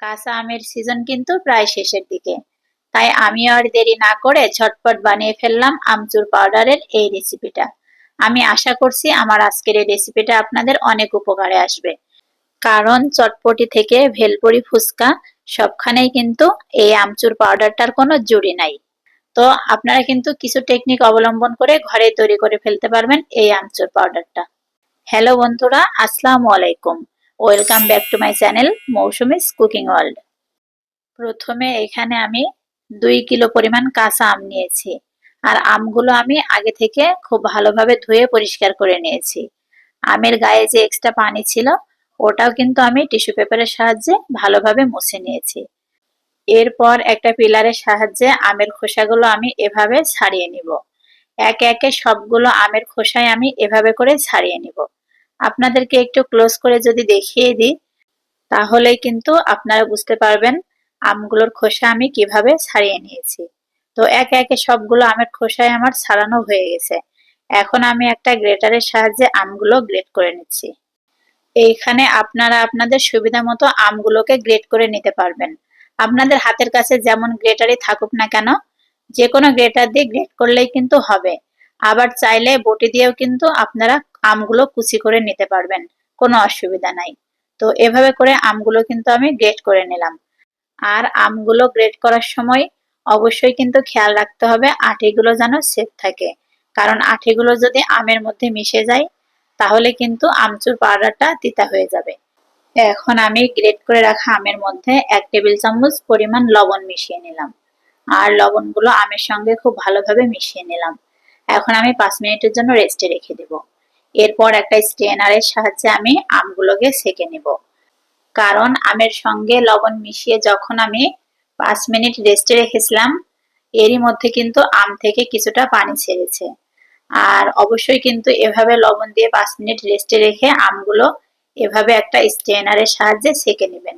কাঁচা আমের সিজন কিন্তু প্রায় শেষের দিকে। তাই আমি আর দেরি না করে ঝটপট বানিয়ে ফেললাম আমচুর পাউডারের এই রেসিপিটা আমি আশা করছি আমার আজকের এই রেসিপিটা আপনাদের অনেক উপকারে আসবে। কারণ চটপটি থেকে ভেলপুরি ফুচকা সবখানেই কিন্তু এই আমচুর পাউডারটার কোনো জুড়ি নাই। তো আপনারা কিন্তু কিছু টেকনিক অবলম্বন করে ঘরে তৈরি করে ফেলতে পারবেন এই আমচুর পাউডারটা হ্যালো বন্ধুরা, আসসালামু আলাইকুম। Welcome back to my channel Moushumi's cooking world প্রথমে এখানে আমি দুই কিলো পরিমাণ কাঁচা আম নিয়েছি। আর আমগুলো আমি আগে থেকে খুব ভালোভাবে ধুয়ে পরিষ্কার করে নিয়েছি। আমের গায়ে যে এক্সট্রা পানি ছিল, ওটাও কিন্তু আমি টিস্যু পেপারের সাহায্যে ভালোভাবে মুছে নিয়েছি। এরপর একটা পিলারের সাহায্যে আমের খোসাগুলো আমি এভাবে ছাড়িয়ে নিব। একে একে সবগুলো আমের খোসায় আমি এভাবে করে ছাড়িয়ে নিব। আপনাদেরকে একটু ক্লোজ করে যদি দেখিয়ে দিই, তাহলেই কিন্তু আপনারা বুঝতে পারবেন আমগুলোর খোসা আমি কীভাবে ছাড়িয়ে নিয়েছি। তো একে একে সবগুলো আমের খোসায় আমার ছাড়ানো হয়ে গেছে। এখন আমি একটা গ্রেটারের সাহায্যে আমগুলো গ্রেট করে নিচ্ছি। এইখানে আপনারা আপনাদের সুবিধা মতো আমগুলোকে গ্রেট করে নিতে পারবেন। আপনাদের হাতের কাছে যেমন গ্রেটারই থাকুক না কেন যে কোনো গ্রেটার দিয়ে গ্রেট করলেই কিন্তু হবে। আবার চাইলে বটি দিয়েও কিন্তু আপনারা আমগুলো কুচি করে নিতে পারবেন, কোনো অসুবিধা নাই। তো এভাবে করে আমগুলো কিন্তু আমি গ্রেট করে নিলাম। আর আমগুলো গ্রেট করার সময় অবশ্যই কিন্তু খেয়াল রাখতে হবে আঠিগুলো যেন সেফ থাকে। কারণ আঠিগুলো যদি আমের মধ্যে মিশে যায়, তাহলে কিন্তু আমচুর পাউডারটা তিতা হয়ে যাবে। এখন আমি গ্রেট করে রাখা আমের মধ্যে এক টেবিল চামচ পরিমাণ লবণ মিশিয়ে নিলাম। আর লবণগুলো আমের সঙ্গে খুব ভালোভাবে মিশিয়ে নিলাম। এখন আমি পাঁচ মিনিটের জন্য রেস্টে রেখে দেব। এরপর একটা স্ট্রেনারের সাহায্যে আমি আমগুলোকে সেকে নেব। কারণ আমের সঙ্গে লবণ মিশিয়ে যখন আমি পাঁচ মিনিট রেস্টে রেখেছিলাম, এরই মধ্যে কিন্তু আম থেকে কিছুটা পানি ছেড়েছে। আর অবশ্যই কিন্তু এভাবে লবণ দিয়ে পাঁচ মিনিট রেস্টে রেখে আমগুলো এভাবে একটা স্ট্রেনারের সাহায্যে সেকে নেবেন।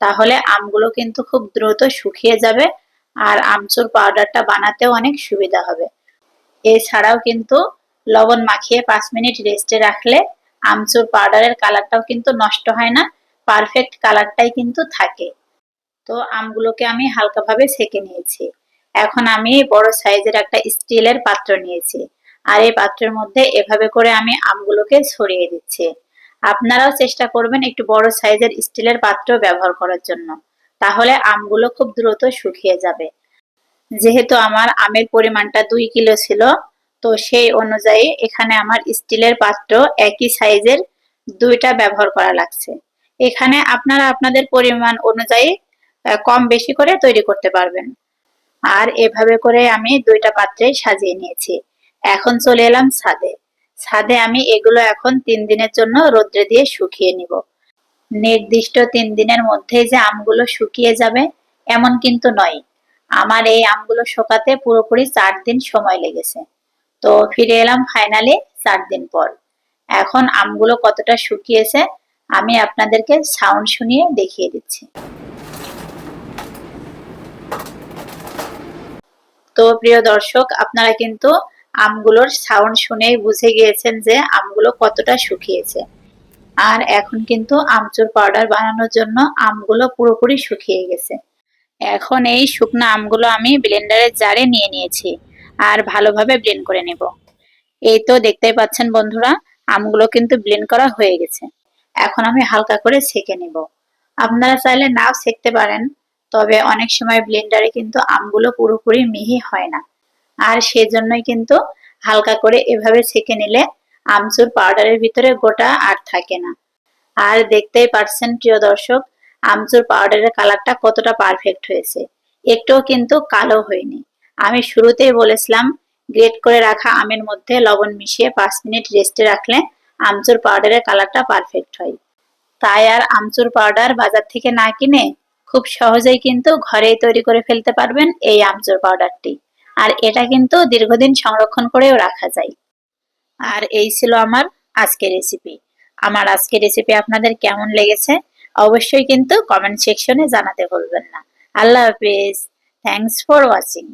তাহলে আমগুলো কিন্তু খুব দ্রুত শুকিয়ে যাবে আর আমচুর পাউডারটা বানাতেও অনেক সুবিধা হবে। এছাড়াও কিন্তু লবণ মাখিয়ে পাঁচ মিনিট রেস্টে রাখলে আমচুর পাউডারের কালারটাও কিন্তু নষ্ট হয় না পারফেক্ট কালারটাই কিন্তু থাকে। তো আমগুলোকে আমি হালকাভাবে সেকে নিয়েছি। এখন আমি বড় সাইজের একটা স্টিলের পাত্র নিয়েছি। আর এই পাত্রের মধ্যে এভাবে করে আমি আমগুলোকে ছড়িয়ে দিচ্ছি। আপনারাও চেষ্টা করবেন একটু বড় সাইজের স্টিলের পাত্র ব্যবহার করার জন্য। তাহলে আমগুলো খুব দ্রুত শুকিয়ে যাবে। যেহেতু আমার আমের পরিমাণটা দুই কিলো ছিল তো সেই অনুযায়ী এখানে আমার স্টিলের পাত্র একই সাইজের দুইটা ব্যবহার করা লাগছে। এখানে আপনারা আপনাদের পরিমাণ অনুযায়ী কম বেশি করে তৈরি করতে পারবেন। আর এভাবে করে আমি দুইটা পাত্রে সাজিয়ে নিয়েছি। এখন চলে এলাম ছাদে। ছাদে আমি এগুলো এখন তিন দিনের জন্য রোদ্রে দিয়ে শুকিয়ে নিব। নির্দিষ্ট তিন দিনের মধ্যে যে আমগুলো শুকিয়ে যাবে, এমন কিন্তু নয়। আমার এই আমগুলো শোকাতে পুরোপুরি চার দিন সময় লেগেছে। তো ফিরে এলাম ফাইনালি চার দিন পর। এখন আমগুলো কতটা শুকিয়েছে আমি আপনাদেরকে সাউন্ড শুনিয়ে দেখিয়ে দিচ্ছি। তো প্রিয় দর্শক, আপনারা কিন্তু আমগুলোর সাউন্ড শুনেই বুঝে গিয়েছেন যে আমগুলো কতটা শুকিয়েছে। আর এখন কিন্তু আমচুর পাউডার বানানোর জন্য আমগুলো পুরোপুরি শুকিয়ে গেছে। এখন এই শুকনো আমগুলো আমি ব্লেন্ডারের জারে নিয়ে নিয়েছি। আর ভালোভাবে ব্লেন্ড করে নেব। এই তো দেখতেই পাচ্ছেন বন্ধুরা, আমগুলো কিন্তু ব্লেন্ড করা হয়ে গেছে। এখন আমি হালকা করে সেকে নেব। আপনারা চাইলে নাও সেকতে পারেন, তবে অনেক সময় ব্লেন্ডারে কিন্তু আমগুলো পুরোপুরি মিহি হয় না। আর সেজন্যই কিন্তু হালকা করে এভাবে ছেঁকে নিলে আমচুর পাউডারের ভিতরে গোটা আর থাকে না। আর দেখতেই পারছেন প্রিয় দর্শক, আমচুর পাউডারের কালারটা কতটা পারফেক্ট হয়েছে। একটুও কিন্তু কালো হয়নি। আমি শুরুতেই বলেছিলাম গ্রেট করে রাখা আমের মধ্যে লবণ মিশিয়ে পাঁচ মিনিট রেস্টে রাখলে আমচুর পাউডারের কালারটা পারফেক্ট হয়। তাই আর আমচুর পাউডার বাজার থেকে না কিনে খুব সহজেই কিন্তু ঘরেই তৈরি করে ফেলতে পারবেন এই আমচুর পাউডারটি আর এটা কিন্তু দীর্ঘদিন সংরক্ষণ করেও রাখা যায়। আর এই ছিল আমার আজকের রেসিপি আমার আজকের রেসিপি আপনাদের কেমন লেগেছে অবশ্যই কিন্তু কমেন্ট সেকশনে জানাতে ভুলবেন না। আল্লাহ হাফিজ। Thanks for watching